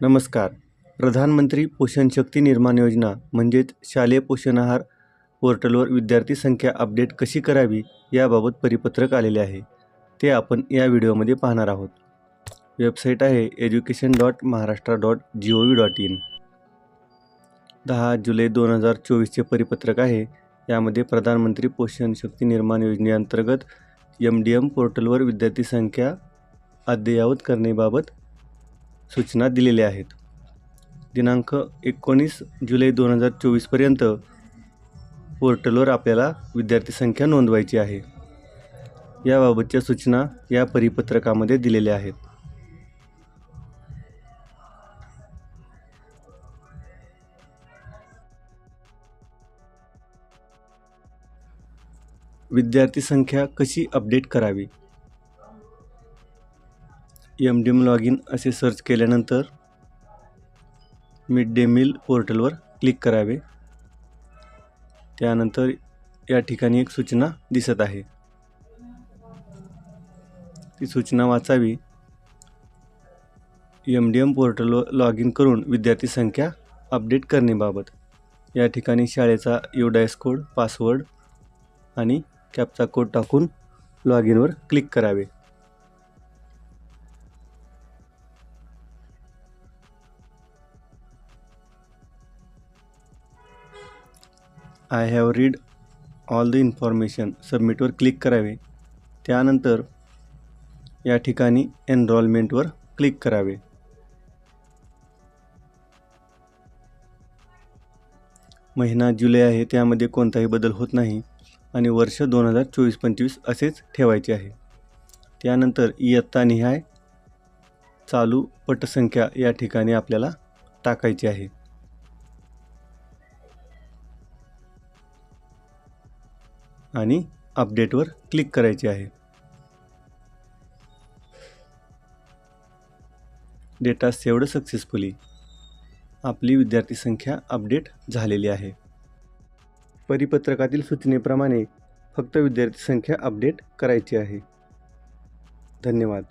नमस्कार. प्रधानमंत्री पोषण शक्ती निर्माण योजना म्हणजेच शालेय पोषण आहार पोर्टलवर विद्यार्थी संख्या अपडेट कशी करावी याबाबत परिपत्रक आलेले आहे. ते आपण या व्हिडिओमध्ये पाहणार आहोत. वेबसाईट आहे education dot Maharashtra dot G O V dot in दहा जुलै दोन हजार चोवीसचे परिपत्रक आहे. यामध्ये प्रधानमंत्री पोषण शक्ती निर्माण योजनेअंतर्गत एम डी एम पोर्टलवर विद्यार्थी संख्या अद्ययावत करण्याबाबत सूचना दिलेल्या आहेत. दिनांक एकोणीस जुलै दोन हजार चोवीसपर्यंत पोर्टलवर आपल्याला विद्यार्थी संख्या नोंदवायची आहे. याबाबतच्या सूचना या परिपत्रकामध्ये दिलेल्या आहेत. विद्यार्थी संख्या कशी अपडेट करावी? M D M log in असे सर्च केल्यानंतर मिड डे मील पोर्टलवर क्लिक करावे. त्यानंतर या ठिकाणी एक सूचना दिसत आहे. ती सूचना वाचावी. एम डी एम पोर्टलवर लॉग इन करून विद्यार्थी संख्या अपडेट करण्याबाबत. या ठिकाणी शाळेचा युडायस कोड पासवर्ड आणि कॅपचा कोड टाकून लॉग इनवर क्लिक करावे. I have read all the information सबमिटवर click करावे. त्यानंतर या ठिकाणी एनरॉलमेंटवर क्लिक करावे. महिना जुलै आहे त्यामध्ये कोणताही बदल होत नाही आणि वर्ष दोन हजार चोवीस पंचवीस असेच ठेवायचे आहे. त्यानंतर इयत्ता निहाय चालू पटसंख्या या ठिकाणी आपल्याला टाकायची आहे. आणि अपडेटवर क्लिक करायचे आहे. Data saved successfully. आपली विद्यार्थी संख्या अपडेट झालेली आहे. परिपत्रकातील सूचनेप्रमाणे फक्त विद्यार्थी संख्या अपडेट करायची आहे. धन्यवाद.